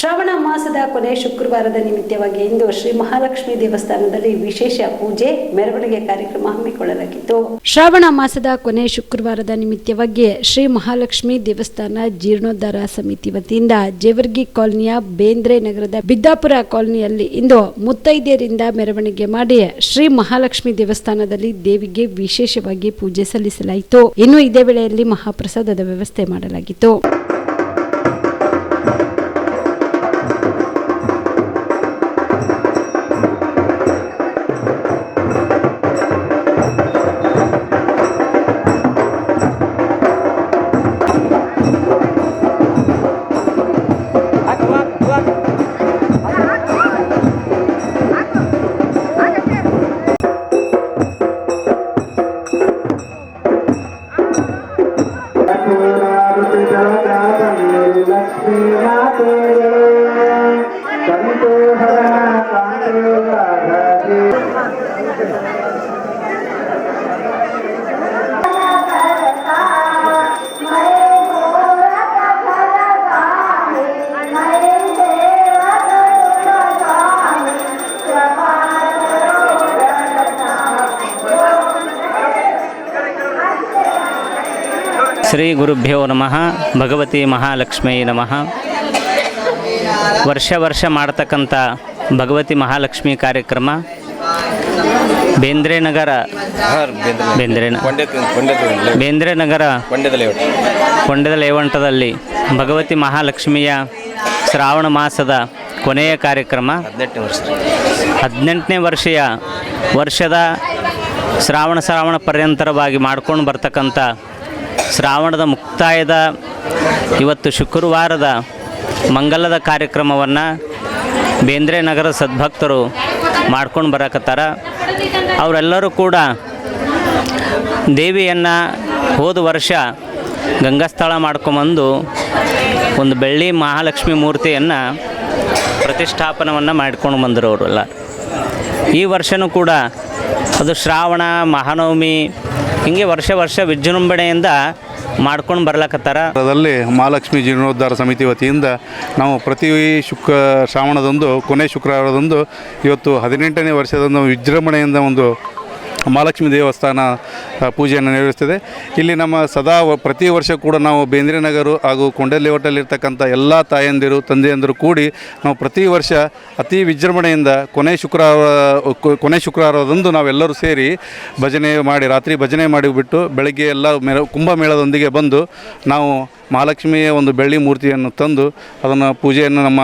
ಶ್ರಾವಣ ಮಾಸದ ಕೊನೆ ಶುಕ್ರವಾರದ ನಿಮಿತ್ತವಾಗಿ ಇಂದು ಶ್ರೀ ಮಹಾಲಕ್ಷ್ಮಿ ದೇವಸ್ಥಾನದಲ್ಲಿ ವಿಶೇಷ ಪೂಜೆ, ಮೆರವಣಿಗೆ ಕಾರ್ಯಕ್ರಮ ಹಮ್ಮಿಕೊಳ್ಳಲಾಗಿತ್ತು. ಶ್ರಾವಣ ಮಾಸದ ಕೊನೆ ಶುಕ್ರವಾರದ ನಿಮಿತ್ತವಾಗಿ ಶ್ರೀ ಮಹಾಲಕ್ಷ್ಮಿ ದೇವಸ್ಥಾನ ಜೀರ್ಣೋದ್ಧಾರ ಸಮಿತಿ ವತಿಯಿಂದ ಜೇವರ್ಗಿ ಕಾಲೋನಿಯ ಬೇಂದ್ರೆ ನಗರದ ಬಿದ್ದಾಪುರ ಕಾಲೋನಿಯಲ್ಲಿ ಇಂದು ಮುತ್ತೈದೆಯರಿಂದ ಮೆರವಣಿಗೆ ಮಾಡಿ ಶ್ರೀ ಮಹಾಲಕ್ಷ್ಮಿ ದೇವಸ್ಥಾನದಲ್ಲಿ ದೇವಿಗೆ ವಿಶೇಷವಾಗಿ ಪೂಜೆ ಸಲ್ಲಿಸಲಾಯಿತು. ಇನ್ನು ಇದೇ ವೇಳೆಯಲ್ಲಿ ಮಹಾಪ್ರಸಾದದ ವ್ಯವಸ್ಥೆ ಮಾಡಲಾಗಿತ್ತು. ಶ್ರೀ ಗುರುಭ್ಯೋ ನಮಃ, ಭಗವತಿ ಮಹಾಲಕ್ಷ್ಮೀ ನಮಃ. ವರ್ಷ ವರ್ಷ ಮಾಡ್ತಕ್ಕಂಥ ಭಗವತಿ ಮಹಾಲಕ್ಷ್ಮಿ ಕಾರ್ಯಕ್ರಮ ಬೇಂದ್ರೆ ನಗರ ಬೇಂದ್ರೆ ಬೇಂದ್ರೆ ನಗರ ಕೊಂಡದ ಲೇವಂಟದಲ್ಲಿ ಭಗವತಿ ಮಹಾಲಕ್ಷ್ಮಿಯ ಶ್ರಾವಣ ಮಾಸದ ಕೊನೆಯ ಕಾರ್ಯಕ್ರಮ. ಹದಿನೆಂಟನೇ ವರ್ಷ ಹದಿನೆಂಟನೇ ವರ್ಷಯ ವರ್ಷದ ಶ್ರಾವಣ ಶ್ರಾವಣ ಪರ್ಯಂತರವಾಗಿ ಮಾಡ್ಕೊಂಡು ಬರ್ತಕ್ಕಂಥ ಶ್ರಾವಣದ ಮುಕ್ತಾಯದ ಇವತ್ತು ಶುಕ್ರವಾರದ ಮಂಗಲದ ಕಾರ್ಯಕ್ರಮವನ್ನು ಬೇಂದ್ರೆ ನಗರ ಸದ್ಭಕ್ತರು ಮಾಡ್ಕೊಂಡು ಬರಕತ್ತಾರ. ಅವರೆಲ್ಲರೂ ಕೂಡ ದೇವಿಯನ್ನು ಹೋದ ವರ್ಷ ಗಂಗಾಸ್ಥಳ ಮಾಡ್ಕೊಂಬಂದು ಒಂದು ಬೆಳ್ಳಿ ಮಹಾಲಕ್ಷ್ಮಿ ಮೂರ್ತಿಯನ್ನು ಪ್ರತಿಷ್ಠಾಪನವನ್ನು ಮಾಡ್ಕೊಂಡು ಬಂದರು ಅವರೆಲ್ಲ ಈ ವರ್ಷನೂ ಕೂಡ ಅದು ಶ್ರಾವಣ, ಮಹಾನವಮಿ ಹೀಗೆ ವರ್ಷ ವರ್ಷ ವಿಜೃಂಭಣೆಯಿಂದ ಮಾಡ್ಕೊಂಡು ಬರ್ಲಕತ್ತಾರ. ಅದರಲ್ಲಿ ಮಹಾಲಕ್ಷ್ಮಿ ಜೀರ್ಣೋದ್ಧಾರ ಸಮಿತಿ ವತಿಯಿಂದ ನಾವು ಪ್ರತಿ ಶುಕ್ರ ಶ್ರಾವಣದಂದು, ಕೊನೆ ಶುಕ್ರವಾರದಂದು ಇವತ್ತು ಹದಿನೆಂಟನೇ ವರ್ಷದಂದು ವಿಜೃಂಭಣೆಯಿಂದ ಒಂದು ಮಹಾಲಕ್ಷ್ಮಿ ದೇವಸ್ಥಾನ ಪೂಜೆಯನ್ನು ನೆರವೇರಿಸ್ತದೆ. ಇಲ್ಲಿ ನಮ್ಮ ಸದಾ ಪ್ರತಿ ವರ್ಷ ಕೂಡ ನಾವು ಬೇಂದ್ರೆ ನಗರ ಹಾಗೂ ಕೊಂಡಲೇಔಟಲ್ಲಿರ್ತಕ್ಕಂಥ ಎಲ್ಲ ತಾಯಂದಿರು, ತಂದೆಯಂದಿರು ಕೂಡಿ ನಾವು ಪ್ರತಿ ವರ್ಷ ಅತಿ ವಿಜೃಂಭಣೆಯಿಂದ ಕೊನೆ ಶುಕ್ರವಾರ ಕೊನೆ ಶುಕ್ರವಾರದಂದು ನಾವೆಲ್ಲರೂ ಸೇರಿ ಭಜನೆ ಮಾಡಿ, ರಾತ್ರಿ ಭಜನೆ ಮಾಡಿಬಿಟ್ಟು ಬೆಳಗ್ಗೆ ಎಲ್ಲ ಮೆರ ಕುಂಭಮೇಳದೊಂದಿಗೆ ಬಂದು ನಾವು ಮಹಾಲಕ್ಷ್ಮಿಯ ಒಂದು ಬೆಳ್ಳಿ ಮೂರ್ತಿಯನ್ನು ತಂದು ಅದನ್ನು ಪೂಜೆಯನ್ನು ನಮ್ಮ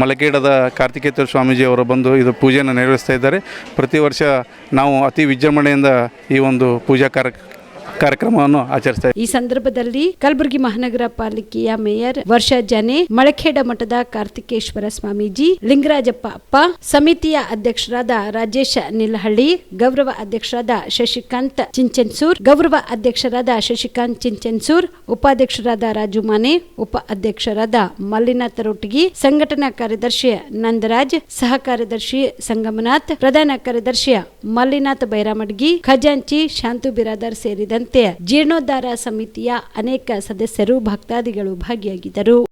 ಮಲಕೇಡದ ಕಾರ್ತಿಕೇಶ್ವರ ಸ್ವಾಮೀಜಿಯವರು ಬಂದು ಇದು ಪೂಜೆಯನ್ನು ನೆರವೇರಿಸ್ತಾ ಇದ್ದಾರೆ. ಪ್ರತಿ ವರ್ಷ ನಾವು ಅತಿ ವಿಜೃಂಭಣೆಯಿಂದ ಈ ಒಂದು ಪೂಜಾ ಕಾರ್ಯ ಕಾರ್ಯಕ್ರಮವನ್ನು ಆಚರಿಸ್ತಾ ಈ ಸಂದರ್ಭದಲ್ಲಿ ಕಲಬುರಗಿ ಮಹಾನಗರ ಪಾಲಿಕೆಯ ಮೇಯರ್ ವರ್ಷ ಜನೆ, ಮಳಖೇಡ ಮಠದ ಕಾರ್ತಿಕೇಶ್ವರ ಸ್ವಾಮೀಜಿ, ಲಿಂಗರಾಜಪ್ಪ ಅಪ್ಪ, ಸಮಿತಿಯ ಅಧ್ಯಕ್ಷರಾದ ರಾಜೇಶ ನಿಲಹಳ್ಳಿ, ಗೌರವ ಅಧ್ಯಕ್ಷರಾದ ಶಶಿಕಾಂತ್ ಚಿಂಚನ್ಸೂರ್, ಗೌರವ ಅಧ್ಯಕ್ಷರಾದ ಶಶಿಕಾಂತ್ ಚಿಂಚನ್ಸೂರ್, ಉಪಾಧ್ಯಕ್ಷರಾದ ರಾಜು ಮಾನೆ, ಉಪ ಅಧ್ಯಕ್ಷರಾದ ಮಲ್ಲಿನಾಥ ರೊಟ್ಟಿಗಿ, ಸಂಘಟನಾ ಕಾರ್ಯದರ್ಶಿ ನಂದರಾಜ್ ಸಹ ಕಾರ್ಯದರ್ಶಿ ಸಂಗಮನಾಥ್, ಪ್ರಧಾನ ಕಾರ್ಯದರ್ಶಿ ಮಲ್ಲಿನಾಥ್ ಬೈರಾಮಡ್ಗಿ, ಖಜಾಂಚಿ ಶಾಂತು ಬಿರಾದರ್ ಸೇರಿದಂತೆ ಜೀರ್ಣೋದ್ಧಾರ ಸಮಿತಿಯ ಅನೇಕ ಸದಸ್ಯರು ಭಕ್ತಾದಿಗಳು ಭಾಗಿಯಾಗಿದ್ದರು.